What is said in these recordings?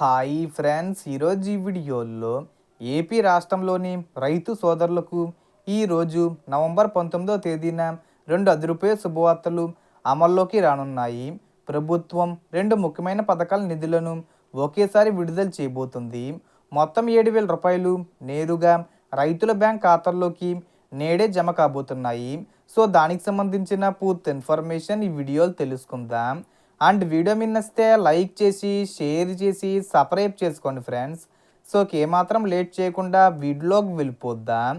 Hi friends ఈరోజు ఈ వీడియోలో ఏపీ రాష్ట్రంలోని రైతు సోదరులకు ఈరోజు నవంబర్ పంతొమ్మిదవ తేదీన రెండు అదిరిపోయే శుభవార్తలు అమల్లోకి రానున్నాయి. ప్రభుత్వం రెండు ముఖ్యమైన పథకాల నిధులను ఒకేసారి విడుదల చేయబోతుంది. మొత్తం ఏడు వేల రూపాయలు నేరుగా రైతుల బ్యాంక్ ఖాతాల్లోకి నేడే జమ కాబోతున్నాయి. సో దానికి సంబంధించిన పూర్తి ఇన్ఫర్మేషన్ ఈ వీడియోలు తెలుసుకుందాం. అండ్ వీడియో మీద నచ్చితే లైక్ చేసి షేర్ చేసి సబ్స్క్రైబ్ చేసుకోండి ఫ్రెండ్స్. సో ఏమాత్రం లేట్ చేయకుండా వీడియోలోకి వెళ్ళిపోద్దాం.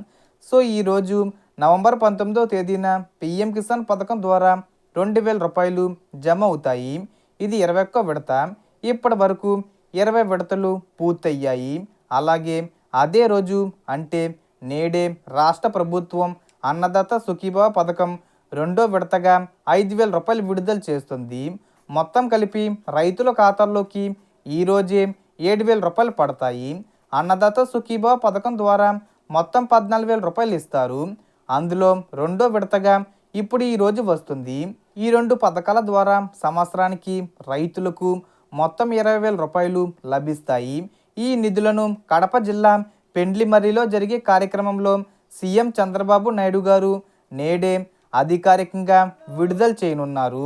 సో ఈరోజు నవంబర్ పంతొమ్మిదవ తేదీన పిఎం కిసాన్ పథకం ద్వారా రెండు వేల రూపాయలు జమ అవుతాయి. ఇది ఇరవై ఒక్క విడత. ఇప్పటి వరకు ఇరవై విడతలు పూర్తయ్యాయి. అలాగే అదే రోజు అంటే నేడే రాష్ట్ర ప్రభుత్వం అన్నదాత సుఖీభావ పథకం రెండో విడతగా ఐదు వేల రూపాయలు విడుదల చేస్తుంది. మొత్తం కలిపి రైతుల ఖాతాల్లోకి ఈరోజే ఏడు వేల రూపాయలు పడతాయి. అన్నదాత సుఖీభావ పథకం ద్వారా మొత్తం పద్నాలుగు వేల రూపాయలు ఇస్తారు. అందులో రెండో విడతగా ఇప్పుడు ఈ రోజు వస్తుంది. ఈ రెండు పథకాల ద్వారా సంవత్సరానికి రైతులకు మొత్తం ఇరవై వేల రూపాయలు లభిస్తాయి. ఈ నిధులను కడప జిల్లా పెండ్లిమర్రిలో జరిగే కార్యక్రమంలో సీఎం చంద్రబాబు నాయుడు గారు నేడే అధికారికంగా విడుదల చేయనున్నారు.